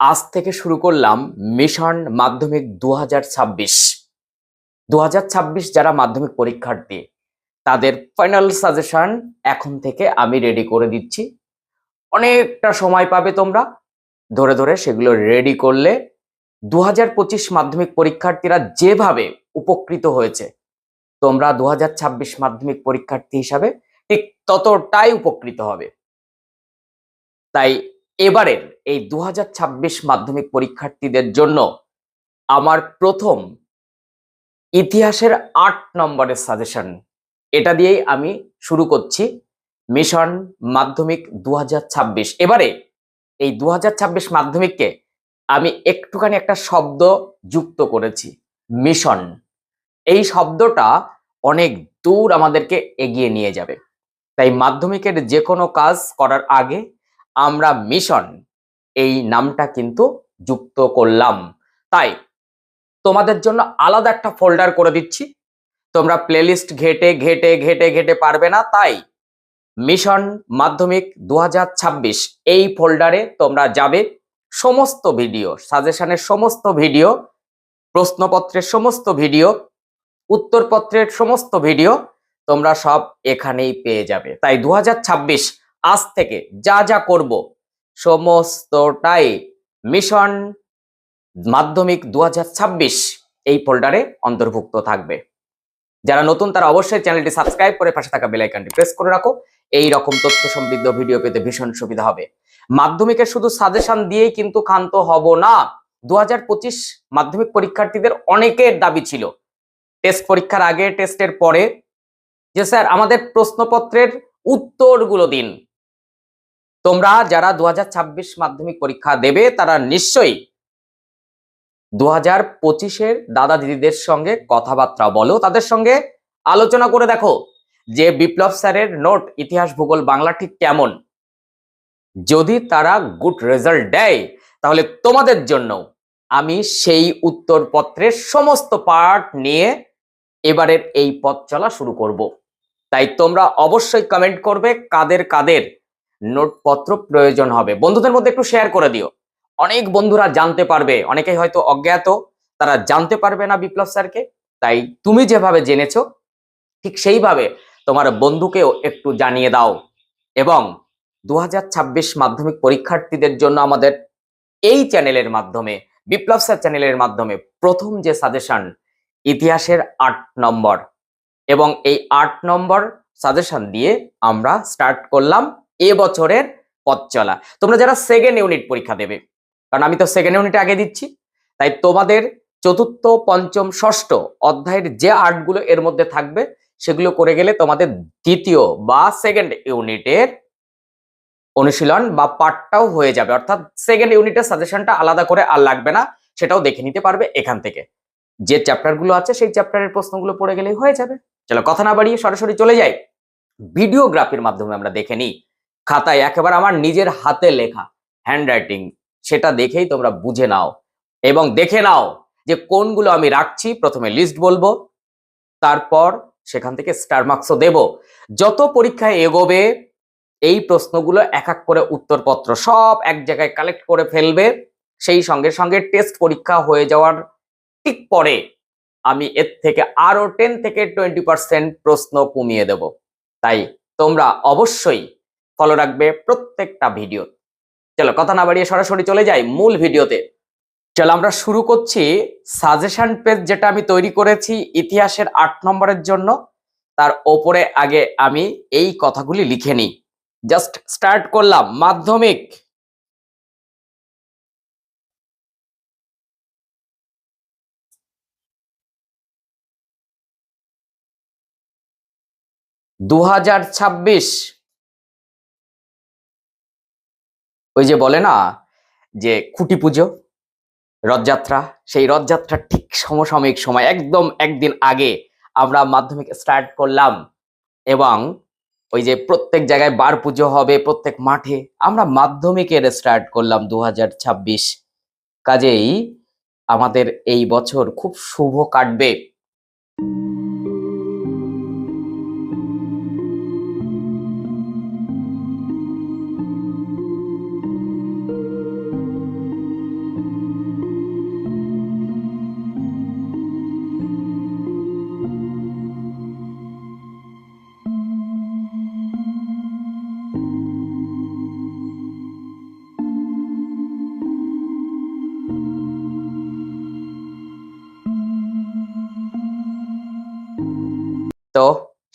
আজ থেকে শুরু করলাম মিশন মাধ্যমিক দু হাজার ছাব্বিশ। দু ছাব্বিশ যারা মাধ্যমিক পরীক্ষার্থী, তাদের ফাইনাল সাজেশন এখন থেকে আমি রেডি করে দিচ্ছি। অনেকটা সময় পাবে তোমরা, ধরে ধরে সেগুলো রেডি করলে দু হাজার পঁচিশ মাধ্যমিক পরীক্ষার্থীরা যেভাবে উপকৃত হয়েছে, তোমরা দু ছাব্বিশ মাধ্যমিক পরীক্ষার্থী হিসাবে ঠিক ততটাই উপকৃত হবে। তাই এবারের এই দু হাজার ছাব্বিশ মাধ্যমিক পরীক্ষার্থীদের জন্য আমার প্রথম ইতিহাসের আট নম্বরের সাজেশন। এটা দিয়েই আমি শুরু করছি মিশন মাধ্যমিক দু হাজার ছাব্বিশ। এবারে এই দু হাজার ছাব্বিশ মাধ্যমিককে আমি একটুখানি একটা শব্দ যুক্ত করেছি, মিশন। এই শব্দটা অনেক দূর আমাদেরকে এগিয়ে নিয়ে যাবে। তাই মাধ্যমিকের যে কোনো কাজ করার আগে আমরা মিশন। এই নামটা কিন্তু যুক্ত করলাম। তাই তোমাদের জন্য আলাদা একটা ফোল্ডার করে দিচ্ছি। তোমরা প্লেলিস্ট ঘেটে ঘেটে ঘেটে ঘেটে পারবে না। তাই মিশন মাধ্যমিক দু হাজার ছাব্বিশ এই ফোল্ডারে তোমরা যাবে। সমস্ত ভিডিও সাজেশনের সমস্ত ভিডিও প্রশ্নপত্রের সমস্ত ভিডিও উত্তরপত্রের সমস্ত ভিডিও তোমরা সব এখানেই পেয়ে যাবে। তাই দু হাজার ছাব্বিশ আজ থেকে যা যা করব, সমস্তটাই মিশন মাধ্যমিক দু হাজার ছাব্বিশ এই ফোল্ডারে অন্তর্ভুক্ত থাকবে। যারা নতুন তারা অবশ্যই চ্যানেলটি সাবস্ক্রাইব করে পাশে থাকা বেল আইকনটি প্রেস করে রাখো, এই রকম তথ্য সমৃদ্ধ ভিডিও পেতে ভীষণ সুবিধা হবে। মাধ্যমিকের শুধু সাজেশন দিয়েই কিন্তু ক্ষান্ত হব না দু হাজার পঁচিশ মাধ্যমিক পরীক্ষার্থীদের অনেকের দাবি ছিল। টেস্ট পরীক্ষার আগে টেস্টের পরে, যে স্যার আমাদের প্রশ্নপত্রের উত্তরগুলো দিন। তোমরা যারা দু হাজার ছাব্বিশ মাধ্যমিক পরীক্ষা দেবে, তারা নিশ্চয়ই দু হাজার পঁচিশের দাদা দিদিদের সঙ্গে কথাবার্তা বলো। তাদের সঙ্গে আলোচনা করে দেখো যে বিপ্লব স্যারের নোট ইতিহাস, ভূগোল, বাংলা ঠিক কেমন। যদি তারা গুড রেজাল্ট দেয়, তাহলে তোমাদের জন্য আমি সেই উত্তরপত্রের সমস্ত পার্ট নিয়ে এবারের এই পথ চলা শুরু করব। তাই তোমরা অবশ্যই কমেন্ট করবে কাদের কাদের নোটপত্র প্রয়োজন হবে। বন্ধুদের মধ্যে একটু শেয়ার করে দিও। অনেক বন্ধুরা জানতে পারবে, অনেকেই হয়তো অজ্ঞাত, তারা জানতে পারবে না বিপ্লব স্যারকে। তাই তুমি যেভাবে জেনেছো, ঠিক সেইভাবে তোমার বন্ধুকেও একটু জানিয়ে দাও। এবং দু হাজার ছাব্বিশ মাধ্যমিক পরীক্ষার্থীদের জন্য আমাদের এই চ্যানেলের মাধ্যমে, বিপ্লব স্যার চ্যানেলের মাধ্যমে প্রথম যে সাজেশন, ইতিহাসের আট নম্বর। এবং এই আট নম্বর সাজেশন দিয়ে আমরা স্টার্ট করলাম। এ বছরের পথ চলা। তোমরা যারা সেকেন্ড ইউনিট পরীক্ষা দেবে, কারণ আমি তো সেকেন্ড ইউনিট আগে দিচ্ছি, তাই তোমাদের চতুর্থ, পঞ্চম, ষষ্ঠ অধ্যায়ের যে আর্টগুলো এর মধ্যে থাকবে, সেগুলো করে গেলে তোমাদের দ্বিতীয় বা সেকেন্ড ইউনিটের অনুশীলন বা পাঠটাও হয়ে যাবে। অর্থাৎ সেকেন্ড ইউনিটের সাজেশনটা আলাদা করে আর লাগবে না, সেটাও দেখে নিতে পারবে এখান থেকে। যে চ্যাপ্টারগুলো আছে, সেই চ্যাপ্টারের প্রশ্নগুলো পড়ে গেলেই হয়ে যাবে। চলো কথা না বাড়িয়ে সরাসরি চলে যাই। ভিডিওগ্রাফির মাধ্যমে আমরা দেখে নিই। খাতায়, একেবারে আমার নিজের হাতে লেখা হ্যান্ড রাইটিং সেটা দেখেই তোমরা বুঝে নাও এবং দেখে নাও যে কোনগুলো আমি রাখছি, প্রথমে লিস্ট বলব, তারপর সেখান থেকে স্টার মার্কসও দেব। যত পরীক্ষায় এগোবে, এই প্রশ্নগুলো এক এক করে উত্তরপত্র সব এক জায়গায় কালেক্ট করে ফেলবে। সেই সঙ্গে সঙ্গে টেস্ট পরীক্ষা হয়ে যাওয়ার ঠিক পরে আমি এর থেকে আরও টেন থেকে টোয়েন্টি পার্সেন্ট প্রশ্ন কমিয়ে দেব। তাই তোমরা অবশ্যই ফলো রাখবে প্রত্যেকটা ভিডিও চলো, কথা না বাড়িয়ে সরাসরি চলে যাই মূল ভিডিওতে চলো, আমরা শুরু করছি সাজেশন পেজ যেটা আমি তৈরি করেছি ইতিহাসের আট নম্বরের জন্য। তার ওপরে আগে আমি এই কথাগুলি লিখে নিই। জাস্ট স্টার্ট করলাম, মাধ্যমিক। দু হাজার ছাব্বিশ ওই যে বলে না, যে খুঁটি পুজো, রথযাত্রা, সেই রথযাত্রার ঠিক সমসাময়িক সময়, একদম একদিন আগে আমরা মাধ্যমিক স্টার্ট করলাম এবং ওই যে প্রত্যেক জায়গায় বার পুজো হবে, প্রত্যেক মাঠে আমরা মাধ্যমিকের স্টার্ট করলাম দু হাজার ছাব্বিশ। কাজেই আমাদের এই বছর খুব শুভ কাটবে।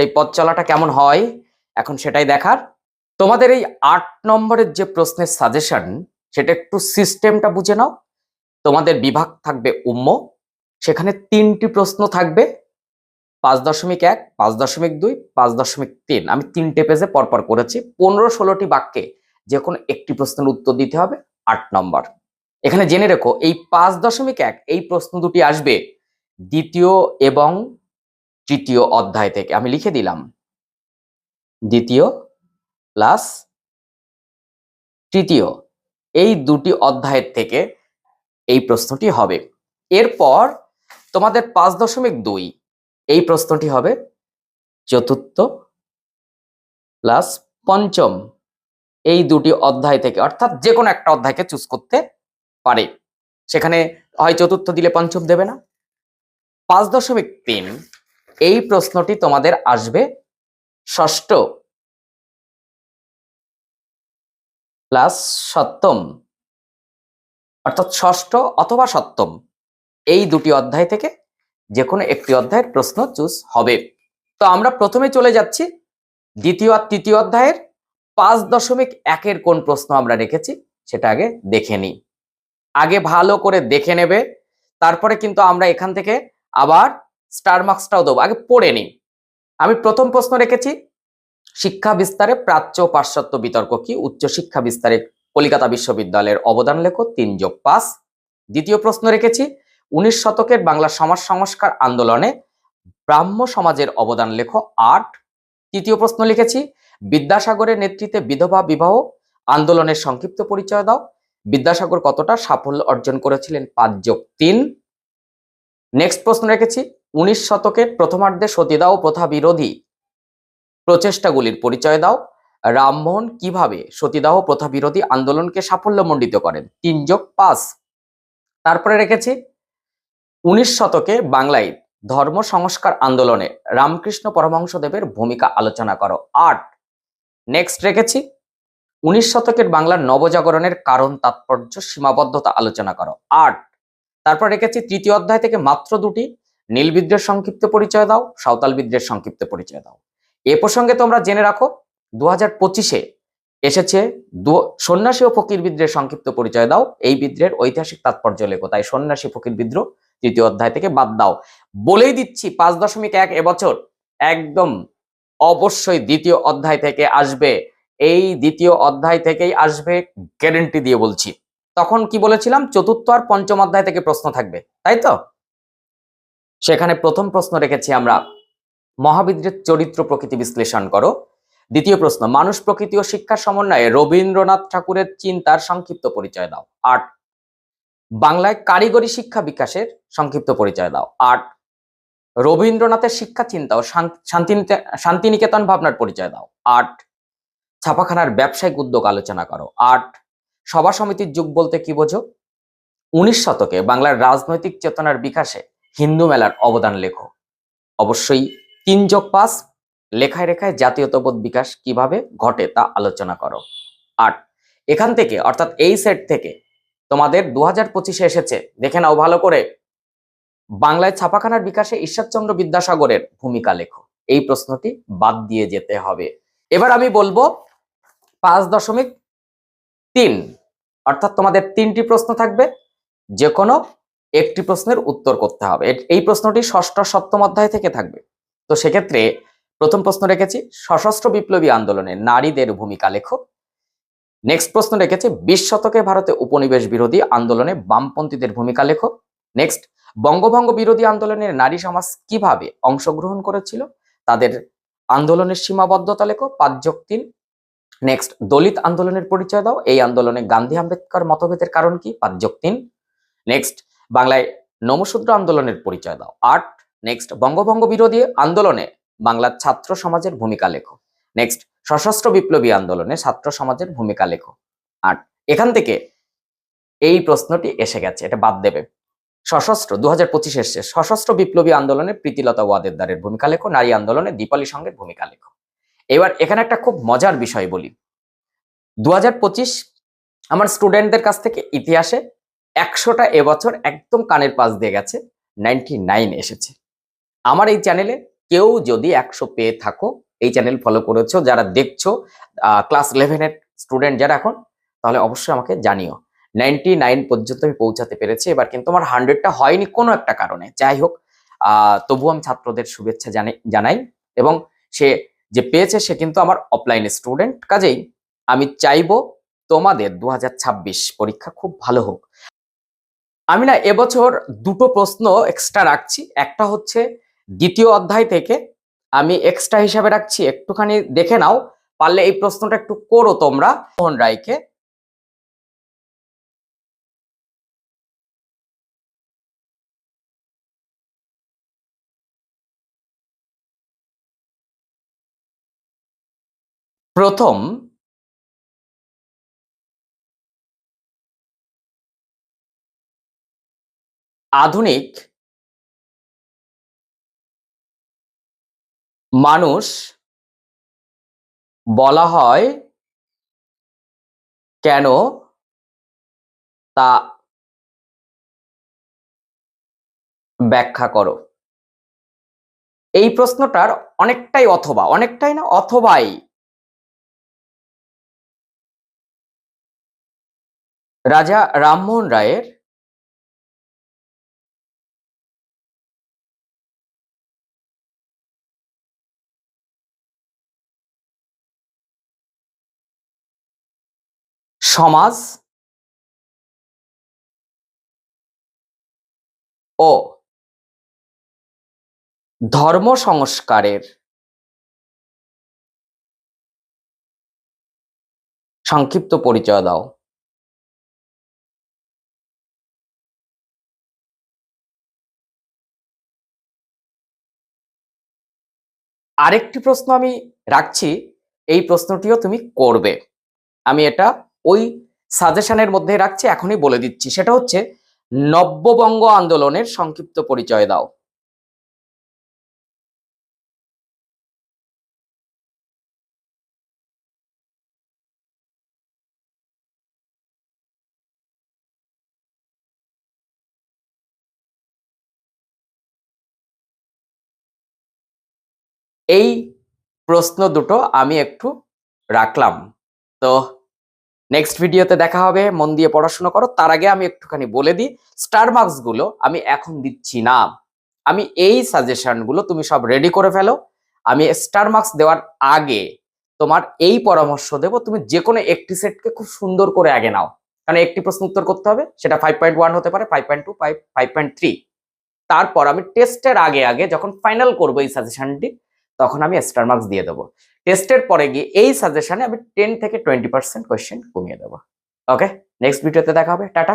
সেই পথ চলাটা কেমন হয়? এখন সেটাই দেখার। তোমাদের এই আট নম্বরের যে প্রশ্নের সাজেশন সেটা একটু সিস্টেমটা বুঝে নাও। তোমাদের বিভাগ থাকবে উম্ম। সেখানে তিনটি প্রশ্ন থাকবে। পাঁচ দশমিক এক, পাঁচ দশমিক দুই, পাঁচ দশমিক তিন। আমি তিনটে পেজে পরপর করেছি। পনেরো ষোলোটি বাক্যে যে কোনো একটি প্রশ্নের উত্তর দিতে হবে আট নম্বর। এখানে জেনে রেখো, এই পাঁচ দশমিক এক, এই প্রশ্ন দুটি আসবে দ্বিতীয় এবং তৃতীয় অধ্যায় থেকে। আমি লিখে দিলাম। দ্বিতীয় প্লাস তৃতীয়। এই দুটি অধ্যায়ের থেকে এই প্রশ্নটি হবে। এরপর তোমাদের পাঁচ দশমিক দুই। এই প্রশ্নটি হবে চতুর্থ প্লাস পঞ্চম। এই দুটি অধ্যায় থেকে, অর্থাৎ যে কোনো একটা অধ্যায়কে চুজ করতে পারে। সেখানে হয় চতুর্থ দিলে পঞ্চম দেবে না। পাঁচ দশমিক তিন। এই প্রশ্নটি তোমাদের আসবে ষষ্ঠ প্লাস সপ্তম, অর্থাৎ ষষ্ঠ অথবা সপ্তম, এই দুটি অধ্যায় থেকে যে কোনো একটি অধ্যায়ের প্রশ্ন চুজ হবে। তো আমরা প্রথমে চলে যাচ্ছি, দ্বিতীয় আর তৃতীয় অধ্যায়ের পাঁচ দশমিক একের কোন প্রশ্ন আমরা রেখেছি সেটা আগে দেখে নিই। আগে ভালো করে দেখে নেবে, তারপরে কিন্তু আমরা এখান থেকে আবার স্টার মার্কসটাও দেবো। আগে পড়ে নিই। আমি প্রথম প্রশ্ন রেখেছি, শিক্ষা বিস্তারে প্রাচ্য পাশ্চাত্য বিতর্ক কি? উচ্চশিক্ষা বিস্তারে কলিকাতা বিশ্ববিদ্যালয়ের অবদান লেখো, তিন যোগ পাঁচ। দ্বিতীয় প্রশ্ন রেখেছি, উনিশ শতকের বাংলা সমাজ সংস্কার আন্দোলনে ব্রাহ্ম সমাজের অবদান লেখো, আট। তৃতীয় প্রশ্ন লিখেছি, বিদ্যাসাগরের নেতৃত্বে বিধবা বিবাহ আন্দোলনের সংক্ষিপ্ত পরিচয় দাও। বিদ্যাসাগর কতটা সাফল্য অর্জন করেছিলেন? পাঁচ যোগ তিন। নেক্সট প্রশ্ন রেখেছি উনিশ শতকের প্রথমার্ধে সতীদাহ প্রথা বিরোধী। প্রচেষ্টাগুলির পরিচয় দাও। রামমোহন কীভাবে সতীদাহ প্রথা বিরোধী আন্দোলনকে সাফল্যমণ্ডিত করেন? তিন যোগ পাঁচ। তারপরে রেখেছি, উনিশ শতকে বাংলায় ধর্ম সংস্কার আন্দোলনে রামকৃষ্ণ পরমহংসদেবের ভূমিকা আলোচনা করো। আট। নেক্সট রেখেছি, উনিশ শতকের বাংলার নবজাগরণের কারণ, তাৎপর্য, সীমাবদ্ধতা আলোচনা করো। আট। তারপর রেখেছি, তৃতীয় অধ্যায় থেকে মাত্র দুটি। নীল বিদ্রোহের সংক্ষিপ্ত পরিচয় দাও, সাঁওতাল বিদ্রোহের সংক্ষিপ্ত পরিচয় দাও। এ প্রসঙ্গে তোমরা জেনে রাখো দু হাজার পঁচিশে এসেছে সন্ন্যাসী ও ফকির বিদ্রোহের সংক্ষিপ্ত পরিচয় দাও, এই বিদ্রোহের ঐতিহাসিক তাৎপর্য লেখো। তাই সন্ন্যাসী, ফকির বিদ্রোহ, তৃতীয় অধ্যায় থেকে বাদ দাও। বলেই দিচ্ছি, পাঁচ দশমিক এক এবছর একদম অবশ্যই দ্বিতীয় অধ্যায় থেকে আসবে। এই দ্বিতীয় অধ্যায় থেকেই আসবে গ্যারেন্টি দিয়ে বলছি। তখন কি বলেছিলাম? চতুর্থ আর পঞ্চম অধ্যায় থেকে প্রশ্ন থাকবে। তাই তো? সেখানে প্রথম প্রশ্ন রেখেছি আমরা, মহাবিদ্রের চরিত্র প্রকৃতি বিশ্লেষণ করো। দ্বিতীয় প্রশ্ন, মানুষ প্রকৃতি ও শিক্ষার সমন্বয়ে রবীন্দ্রনাথ ঠাকুরের চিন্তার সংক্ষিপ্ত পরিচয় দাও। আট, বাংলায় কারিগরি শিক্ষা বিকাশের সংক্ষিপ্ত পরিচয় দাও। আট, রবীন্দ্রনাথের শিক্ষা চিন্তা ও শান- শান্তিনিকেতন ভাবনার পরিচয় দাও। আট, ছাপাখানার ব্যবসায়িক উদ্যোগ আলোচনা করো। আট, সভা সমিতির যুগ বলতে কি বোঝো? উনিশ শতকে বাংলার রাজনৈতিক চেতনার বিকাশে হিন্দু মেলার অবদান লেখো। অবশ্যই তিন যোগ পাঁচ, লেখায় রেখায় জাতীয়তাবোধ বিকাশ কীভাবে ঘটে তা আলোচনা করো। আট, এখান থেকে, অর্থাৎ এই সেট থেকে, তোমাদের দু হাজার পঁচিশে এসেছে, দেখে নাও ভালো করে। বাংলায় ছাপাখানার বিকাশে ঈশ্বরচন্দ্র বিদ্যাসাগরের ভূমিকা লেখো। এই প্রশ্নটি বাদ দিয়ে যেতে হবে। এবার আমি বলব পাঁচ দশমিক তিন, অর্থাৎ তোমাদের তিনটি প্রশ্ন থাকবে। যে কোনো একটি প্রশ্নের উত্তর করতে হবে। এই প্রশ্নটি ষষ্ঠ সপ্তম অধ্যায় থেকে থাকবে। তো সেক্ষেত্রে প্রথম প্রশ্ন রেখেছি, সশস্ত্র বিপ্লবী আন্দোলনে নারীদের ভূমিকা লেখো নেক্সট প্রশ্ন রেখেছি, বিশ শতকে ভারতে উপনিবেশ বিরোধী আন্দোলনে বামপন্থীদের ভূমিকা লেখো নেক্সট, বঙ্গভঙ্গ বিরোধী আন্দোলনে নারী সমাজ কীভাবে অংশগ্রহণ করেছিল? তাদের আন্দোলনের সীমাবদ্ধতা লেখো পাঁচ যোগ তিন। নেক্সট, দলিত আন্দোলনের পরিচয় দাও। এই আন্দোলনে গান্ধী আম্বেদকর মতভেদের কারণ কি? পাঁচ যোগ তিন। নেক্সট বাংলায় নমশূদ্র আন্দোলনের পরিচয় দাও। আট নেক্সট বঙ্গভঙ্গ বিরোধী আন্দোলনে বাংলার ছাত্র সমাজের ভূমিকা লেখো। নেক্সট সশস্ত্র বিপ্লবী আন্দোলনে ছাত্র সমাজের ভূমিকা লেখো। আট, এখান থেকে এই প্রশ্নটি এসে গেছে, এটা বাদ দেবে। সশস্ত্র দু হাজার পঁচিশ এসছে সশস্ত্র বিপ্লবী আন্দোলনে প্রীতিলতা ওয়াদেদারের ভূমিকা লেখো, নারী আন্দোলনে দীপালি সঙ্গের ভূমিকা লেখো। এবার এখানে একটা খুব মজার বিষয় বলি। দু আমার স্টুডেন্টদের কাছ থেকে ইতিহাসে একশোটা এবছর একদম কানের পাশ দিয়ে গেছে নাইনটি নাইন এসেছে। আমার এই চ্যানেলে কেউ যদি একশো পেয়ে থাকো, এই চ্যানেল ফলো করেছ, যারা দেখছ ক্লাস ইলেভেনের স্টুডেন্ট যারা এখন, তাহলে অবশ্যই আমাকে জানিও। নাইনটি নাইন পর্যন্ত আমি পৌঁছাতে পেরেছি, এবার কিন্তু আমার হান্ড্রেডটা হয়নি কোনো একটা কারণে। যাই হোক তবু আমি ছাত্রদের শুভেচ্ছা জানাই জানাই, এবং সে যে পেয়েছে, সে কিন্তু আমার অফলাইন স্টুডেন্ট কাজেই আমি চাইব তোমাদের দু হাজার ছাব্বিশ পরীক্ষা খুব ভালো হোক। আমি না এবছর দুটো প্রশ্ন এক্সট্রা রাখছি। একটা হচ্ছে দ্বিতীয় অধ্যায় থেকে আমি এক্সট্রা হিসাবে রাখছি। একটুখানি দেখে নাও, পারলে এই প্রশ্নটা একটু করো তোমরা, মোহন রায়কে। প্রথম আধুনিক মানুষ বলা হয় কেন তা ব্যাখ্যা করো। এই প্রশ্নটার অনেকটাই অথবা, অনেকটাই না, অথবাই রাজা রামমোহন রায়ের সমাজ ও ধর্ম সংস্কারের সংক্ষিপ্ত পরিচয় দাও। আরেকটি প্রশ্ন আমি রাখছি, এই প্রশ্নটিও তুমি করবে। আমি এটা ওই সাজেশনের মধ্যে রাখছি, এখনই বলে দিচ্ছি। সেটা হচ্ছে, নব্যবঙ্গ আন্দোলনের সংক্ষিপ্ত পরিচয় দাও। এই প্রশ্ন দুটো আমি একটু রাখলাম। তো নেক্সট ভিডিওতে দেখা হবে, মন দিয়ে পড়াশোনা করো। তার আগে আমি একটুখানি বলে দিই স্টারগুলো আমি এখন দিচ্ছি না। আমি এই সাজেশনগুলো তুমি সব রেডি করে ফেলো। আমি স্টার মার্কস দেওয়ার আগে তোমার এই পরামর্শ দেব, তুমি যে কোনো একটি সেটকে খুব সুন্দর করে আগে নাও। কারণ একটি প্রশ্ন উত্তর করতে হবে, সেটা ফাইভ পয়েন্ট ওয়ান হতে পারে five point two five five point three তারপর আমি টেস্টের আগে আগে যখন ফাইনাল করব এই সাজেশনটি তখন আমি স্টার মার্কস দিয়ে দেবো। টেস্টের পরে গিয়ে এই সাজেশনে আমি টেন থেকে টোয়েন্টি পার্সেন্ট কোয়েশ্চেন কমিয়ে দেবো। ওকে নেক্সট ভিডিওতে দেখা হবে। টাটা